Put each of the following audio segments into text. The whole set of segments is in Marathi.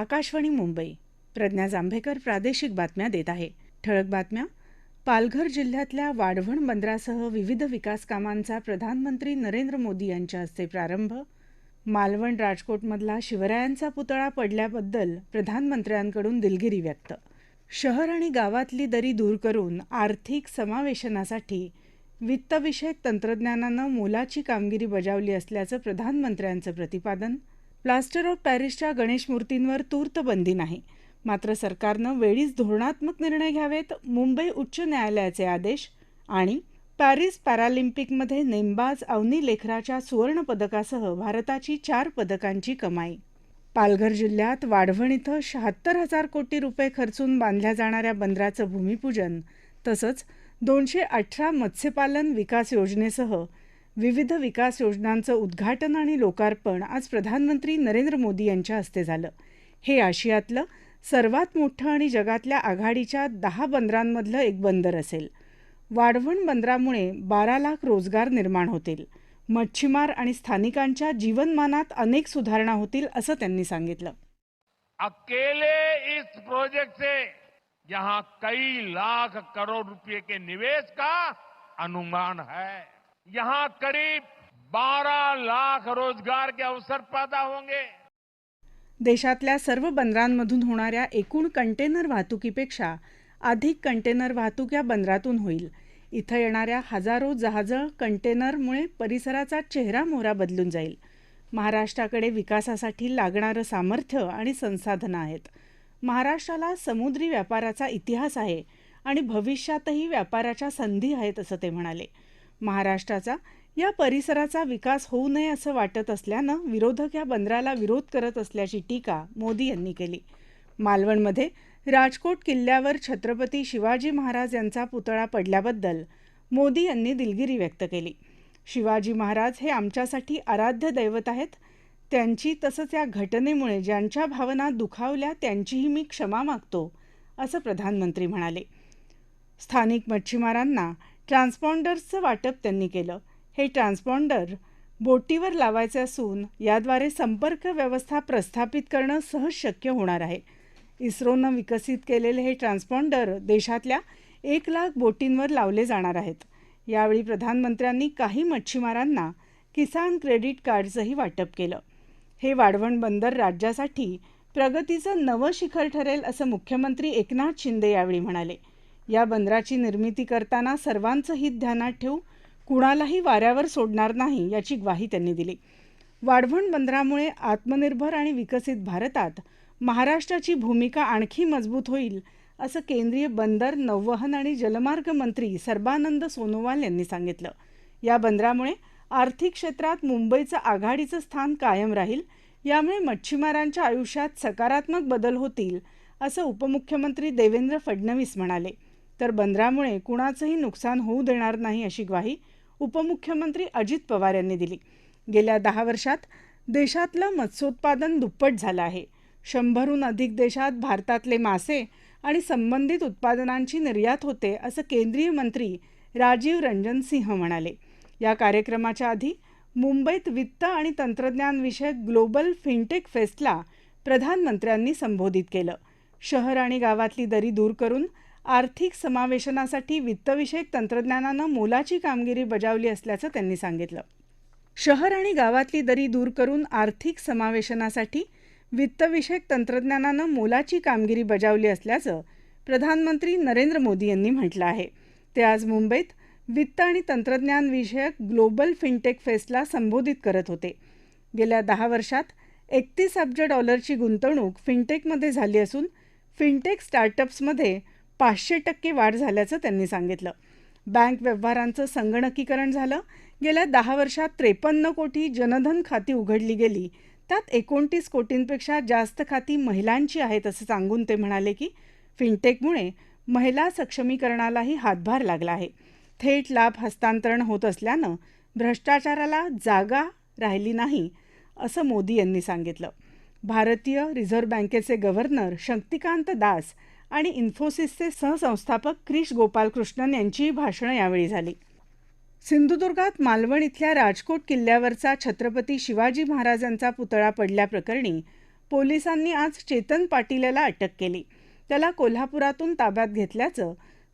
आकाशवाणी मुंबई. प्रज्ञा जांभेकर प्रादेशिक बातम्या देत आहे. ठळक बातम्या. पालघर जिल्ह्यातल्या वाढवण बंदरासह विविध विकास कामांचा प्रधानमंत्री नरेंद्र मोदी यांच्या हस्ते प्रारंभ. मालवण राजकोटमधला शिवरायांचा पुतळा पडल्याबद्दल प्रधानमंत्र्यांकडून दिलगिरी व्यक्त. शहर आणि गावातली दरी दूर करून आर्थिक समावेशनासाठी वित्तविषयक तंत्रज्ञानानं मोलाची कामगिरी बजावली असल्याचं प्रधानमंत्र्यांचं प्रतिपादन. प्लास्टर ऑफ पॅरिसच्या गणेश मूर्तींवर तूर्त बंदी नाही. मात्र सरकारनं वेळीच धोरणात्मक निर्णय घ्यावेत मुंबई उच्च न्यायालयाचे आदेश आणि पॅरिस पॅरालिम्पिकमध्ये नेमबाज अवनी लेखराच्या सुवर्णपदकासह भारताची चार पदकांची कमाई. पालघर जिल्ह्यात वाढवण इथं शहात्तर हजार कोटी रुपये खर्चून बांधल्या जाणाऱ्या बंदराचं भूमिपूजन तसंच दोनशे अठरा मत्स्यपालन विकास योजनेसह विविध विकास योजनांचं उद्घाटन आणि लोकार्पण आज प्रधानमंत्री नरेंद्र मोदी यांच्या हस्ते झालं. हे आशियातलं सर्वात मोठं आणि जगातल्या आघाडीच्या दहा बंदरांमधलं एक बंदर असेल. वाढवण बंदरामुळे बारा लाख रोजगार निर्माण होतील. मच्छीमार आणि स्थानिकांच्या जीवनमानात अनेक सुधारणा होतील असं त्यांनी सांगितलं. अकेले इस प्रोजेक्ट से यहां कई लाख करोड़ रुपए के निवेश का अनुमान है। यहां करीब 12 लाख रोजगार के अवसर पैदा होंगे। देशातल्या सर्व बंदरांमधून होणाऱ्या एकूण कंटेनर वाहतुकीपेक्षा अधिक कंटेनर वाहतूक या बंदरातून होईल. इथं येणाऱ्या हजारो जहाजं कंटेनरमुळे परिसराचा चेहरा मोहरा बदलून जाईल. महाराष्ट्राकडे विकासासाठी लागणारं सामर्थ्य आणि संसाधनं आहेत. महाराष्ट्राला समुद्री व्यापाराचा इतिहास आहे आणि भविष्यातही व्यापाराच्या संधी आहेत असं ते म्हणाले. महाराष्ट्राचा. या परिसराचा विकास होऊ नये असं वाटत असल्यानं विरोधक या बंदराला विरोध करत असल्याची टीका मोदी यांनी केली. मालवणमध्ये राजकोट किल्ल्यावर छत्रपती शिवाजी महाराज यांचा पुतळा पडल्याबद्दल मोदी यांनी दिलगिरी व्यक्त केली. शिवाजी महाराज हे आमच्यासाठी आराध्य दैवत आहेत. त्यांची तसंच या घटनेमुळे ज्यांच्या भावना दुखावल्या त्यांचीही मी क्षमा मागतो असं प्रधानमंत्री म्हणाले. स्थानिक मच्छीमारांना ट्रान्सपॉन्डर्सचं वाटप त्यांनी केलं. हे ट्रान्सपॉन्डर बोटीवर लावायचे असून याद्वारे संपर्क व्यवस्था प्रस्थापित करणं सहज शक्य होणार आहे. इस्रोनं विकसित केलेले हे ट्रान्सपॉन्डर देशातल्या एक लाख बोटींवर लावले जाणार आहेत. यावेळी प्रधानमंत्र्यांनी काही मच्छीमारांना किसान क्रेडिट कार्डचंही वाटप केलं. हे वाढवण बंदर राज्यासाठी प्रगतीचं नवं शिखर ठरेल असं मुख्यमंत्री एकनाथ शिंदे यावेळी म्हणाले. या बंदराची निर्मिती करताना सर्वांचं हित ध्यानात ठेवू कुणालाही वाऱ्यावर सोडणार नाही याची ग्वाही त्यांनी दिली. वाढवण बंदरामुळे आत्मनिर्भर आणि विकसित भारतात महाराष्ट्राची भूमिका आणखी मजबूत होईल असं केंद्रीय बंदर नौवहन आणि जलमार्ग मंत्री सर्बानंद सोनोवाल यांनी सांगितलं. या बंदरामुळे आर्थिक क्षेत्रात मुंबईचं आघाडीचं स्थान कायम राहील यामुळे मच्छीमारांच्या आयुष्यात सकारात्मक बदल होतील असं उपमुख्यमंत्री देवेंद्र फडणवीस म्हणाले. तर बंदरामुळे कुणाचंही नुकसान होऊ देणार नाही अशी ग्वाही उपमुख्यमंत्री अजित पवार यांनी दिली. गेल्या दहा वर्षात देशातलं मत्स्योत्पादन दुप्पट झालं आहे. शंभरहून अधिक देशात भारतातले मासे आणि संबंधित उत्पादनांची निर्यात होते असं केंद्रीय मंत्री राजीव रंजन सिंह म्हणाले. या कार्यक्रमाच्या आधी मुंबईत वित्त आणि तंत्रज्ञान विषयक ग्लोबल फिनटेक फेस्टला प्रधानमंत्र्यांनी संबोधित केलं. शहर आणि गावातली दरी दूर करून आर्थिक समावेशनासाठी वित्तविषयक तंत्रज्ञानानं मोलाची कामगिरी बजावली असल्याचं त्यांनी सांगितलं. शहर आणि गावातली दरी दूर करून आर्थिक समावेशनासाठी वित्तविषयक तंत्रज्ञानानं मोलाची कामगिरी बजावली असल्याचं प्रधानमंत्री नरेंद्र मोदी यांनी म्हटलं आहे. ते आज मुंबईत वित्त आणि तंत्रज्ञान विषयक ग्लोबल फिनटेक फेस्टला संबोधित करत होते. गेल्या दहा वर्षात एकतीस अब्ज डॉलरची गुंतवणूक फिनटेकमध्ये झाली असून फिनटेक स्टार्टअप्समध्ये पाचशे टक्के वाढ झाल्याचं त्यांनी सांगितलं. बँक व्यवहारांचं संगणकीकरण झालं. गेल्या दहा वर्षात त्रेपन्न कोटी जनधन खाती उघडली गेली. त्यात एकोणतीस कोटींपेक्षा जास्त खाती महिलांची आहेत असं सांगून ते म्हणाले की फिनटेकमुळे महिला सक्षमीकरणालाही हातभार लागला आहे. थेट लाभ हस्तांतरण होत असल्यानं भ्रष्टाचाराला जागा राहिली नाही असं मोदी यांनी सांगितलं. भारतीय रिझर्व्ह बँकेचे गव्हर्नर शक्तिकांत दास आणि इन्फोसिसचे सहसंस्थापक क्रिश गोपालकृष्णन यांचीही भाषणं यावेळी झाली. सिंधुदुर्गात मालवण इथल्या राजकोट किल्ल्यावरचा छत्रपती शिवाजी महाराजांचा पुतळा पडल्याप्रकरणी पोलिसांनी आज चेतन पाटील याला अटक केली. त्याला कोल्हापुरातून ताब्यात घेतल्याचं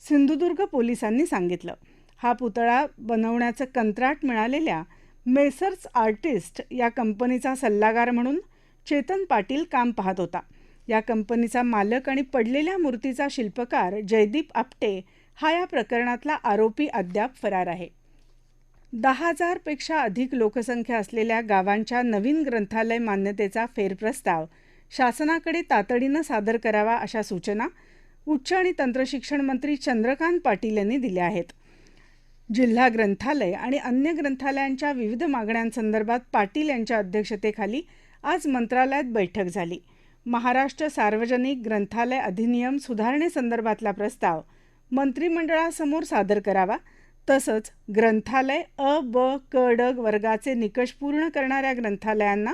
सिंधुदुर्ग पोलिसांनी सांगितलं. हा पुतळा बनवण्याचं कंत्राट मिळालेल्या मेसर्स आर्टिस्ट या कंपनीचा सल्लागार म्हणून चेतन पाटील काम पाहत होता. या कंपनीचा मालक आणि पडलेल्या मूर्तीचा शिल्पकार जयदीप आपटे हा या प्रकरणातला आरोपी अद्याप फरार आहे. दहा हजारपेक्षा अधिक लोकसंख्या असलेल्या गावांच्या नवीन ग्रंथालय मान्यतेचा फेरप्रस्ताव शासनाकडे तातडीनं सादर करावा अशा सूचना उच्च आणि तंत्रशिक्षण मंत्री चंद्रकांत पाटील यांनी दिल्या आहेत. जिल्हा ग्रंथालय आणि अन्य ग्रंथालयांच्या विविध मागण्यांसंदर्भात पाटील यांच्या अध्यक्षतेखाली आज मंत्रालयात बैठक झाली. महाराष्ट्र सार्वजनिक ग्रंथालय अधिनियम सुधारणेसंदर्भातला प्रस्ताव मंत्रिमंडळासमोर सादर करावा. तसंच ग्रंथालय अ ब क ड वर्गाचे निकष पूर्ण करणाऱ्या ग्रंथालयांना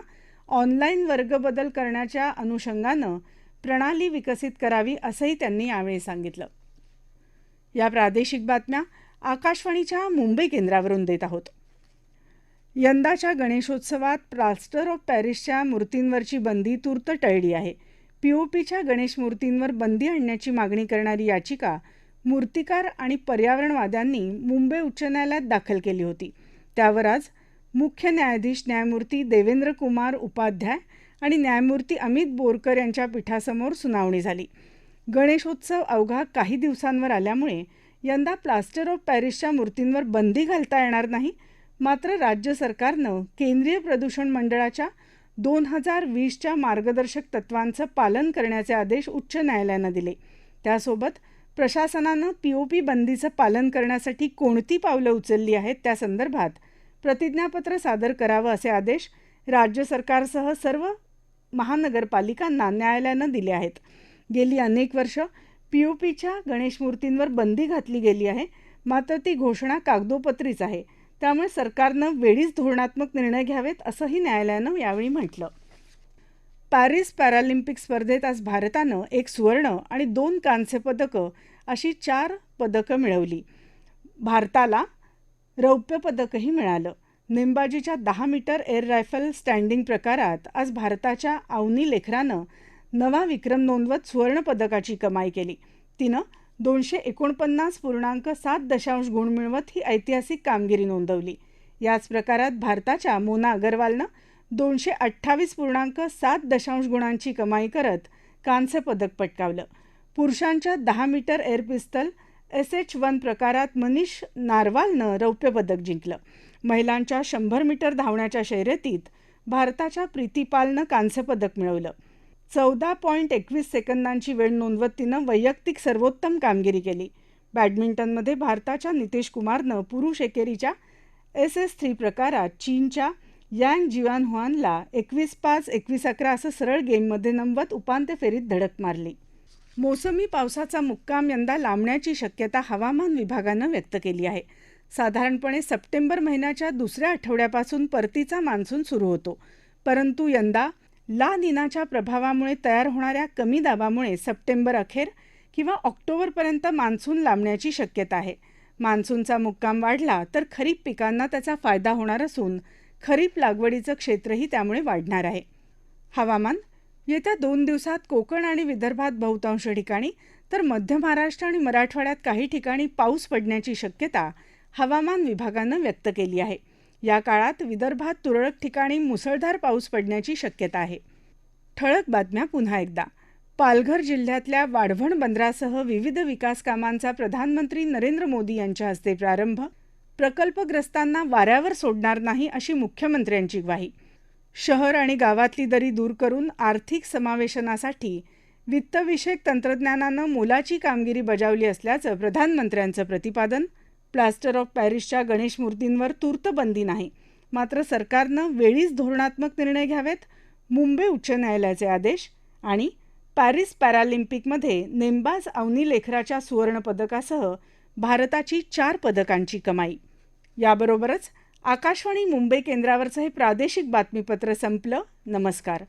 ऑनलाईन वर्गबदल करण्याच्या अनुषंगानं प्रणाली विकसित करावी असंही त्यांनी यावेळी सांगितलं. या प्रादेशिक बातम्या आकाशवाणीच्या मुंबई केंद्रावरून देत आहोत. यंदाच्या गणेशोत्सवात प्लास्टर ऑफ पॅरिसच्या मूर्तींवरची बंदी तूर्त टळली आहे. पीओपीच्या गणेश मूर्तींवर बंदी आणण्याची मागणी करणारी याचिका मूर्तिकार आणि पर्यावरणवाद्यांनी मुंबई उच्च न्यायालयात दाखल केली होती. त्यावर आज मुख्य न्यायाधीश न्यायमूर्ती देवेंद्र कुमार उपाध्याय आणि न्यायमूर्ती अमित बोरकर यांच्या पीठासमोर सुनावणी झाली. गणेशोत्सव अवघा काही दिवसांवर आल्यामुळे यंदा प्लास्टर ऑफ पॅरिसच्या मूर्तींवर बंदी घालता येणार नाही मात्र राज्य सरकारनं केंद्रीय प्रदूषण मंडळाच्या दोन हजार वीसच्या मार्गदर्शक तत्वांचं पालन करण्याचे आदेश उच्च न्यायालयानं दिले. त्यासोबत प्रशासनानं पीओपी बंदीचं पालन करण्यासाठी कोणती पावलं उचलली आहेत त्या संदर्भात प्रतिज्ञापत्र सादर करावं असे आदेश राज्य सरकारसह सर्व महानगरपालिकांना न्यायालयानं दिले आहेत. गेली अनेक वर्ष पीओपीच्या गणेश मूर्तींवर बंदी घातली गेली आहे. मात्र ती घोषणा कागदोपत्रीच आहे. त्यामुळे सरकारनं वेळीच धोरणात्मक निर्णय घ्यावेत असंही न्यायालयानं यावेळी म्हटलं. पॅरिस पॅरालिम्पिक स्पर्धेत आज भारतानं एक सुवर्ण आणि दोन कांस्य पदकं अशी चार पदकं मिळवली. भारताला रौप्य पदकही मिळालं. नेमबाजीच्या दहा मीटर एअर रायफल स्टँडिंग प्रकारात आज भारताच्या अवनी लेखरानं नवा विक्रम नोंदवत सुवर्णपदकाची कमाई केली. तिनं दोनशे एकोणपन्नास पूर्णांक सात दशांश गुण मिळवत ही ऐतिहासिक कामगिरी नोंदवली. याच प्रकारात भारताच्या मोना अगरवालनं दोनशे अठ्ठावीस पूर्णांक सात दशांश गुणांची कमाई करत कांस्य पदक पटकावलं. पुरुषांच्या दहा metre air pistol S H one प्रकारात मनीष नारवालनं रौप्य पदक जिंकलं. महिलांच्या शंभर मीटर धावण्याच्या शर्यतीत भारताच्या प्रीतीपालनं कांस्य पदक मिळवलं. चौदा पॉईंट एकवीस सेकंदांची वेळ नोंदवत तिनं वैयक्तिक सर्वोत्तम कामगिरी केली. बॅडमिंटनमध्ये भारताच्या नितेश कुमारनं पुरुष एकेरीच्या एस एस थ्री प्रकारात चीनच्या यांग जिवान हुआनला एकवीस पाच एकवीस अकरा असं सरळ गेममध्ये नमवत उपांत्य फेरीत धडक मारली. मोसमी पावसाचा मुक्काम यंदा लांबण्याची शक्यता हवामान विभागानं व्यक्त केली आहे. साधारणपणे सप्टेंबर महिन्याच्या दुसऱ्या आठवड्यापासून परतीचा मान्सून सुरू होतो. परंतु यंदा ला निनाच्या प्रभावामुळे तयार होणाऱ्या कमी दाबामुळे सप्टेंबर अखेर किंवा ऑक्टोबरपर्यंत मान्सून लांबण्याची शक्यता आहे. मान्सूनचा मुक्काम वाढला तर खरीप पिकांना त्याचा फायदा होणार असून खरीप लागवडीचं क्षेत्रही त्यामुळे वाढणार आहे. हवामान येत्या दोन दिवसात कोकण आणि विदर्भात बहुतांश ठिकाणी तर मध्य महाराष्ट्र आणि मराठवाड्यात काही ठिकाणी पाऊस पडण्याची शक्यता हवामान विभागानं व्यक्त केली आहे. या काळात विदर्भात तुरळक ठिकाणी मुसळधार पाऊस पडण्याची शक्यता आहे. ठळक बातम्या पुन्हा एकदा. पालघर जिल्ह्यातल्या वाढवण बंदरासह विविध विकास कामांचा प्रधानमंत्री नरेंद्र मोदी यांच्या हस्ते प्रारंभ. प्रकल्पग्रस्तांना वाऱ्यावर सोडणार नाही अशी मुख्यमंत्र्यांची ग्वाही. शहर आणि गावातली दरी दूर करून आर्थिक समावेशनासाठी वित्तविषयक तंत्रज्ञानानं मोलाची कामगिरी बजावली असल्याचं प्रधानमंत्र्यांचं प्रतिपादन प्लास्टर ऑफ पॅरिसच्या गणेश मूर्तींवर तूर्त बंदी नाही. मात्र सरकारनं वेळीच धोरणात्मक निर्णय घ्यावेत मुंबई उच्च न्यायालयाचे आदेश आणि पॅरिस पॅरालिम्पिकमध्ये नेमबाज अवनी लेखराच्या सुवर्णपदकासह भारताची चार पदकांची कमाई. याबरोबरच आकाशवाणी मुंबई केंद्रावरचं हे प्रादेशिक बातमीपत्र संपलं. नमस्कार.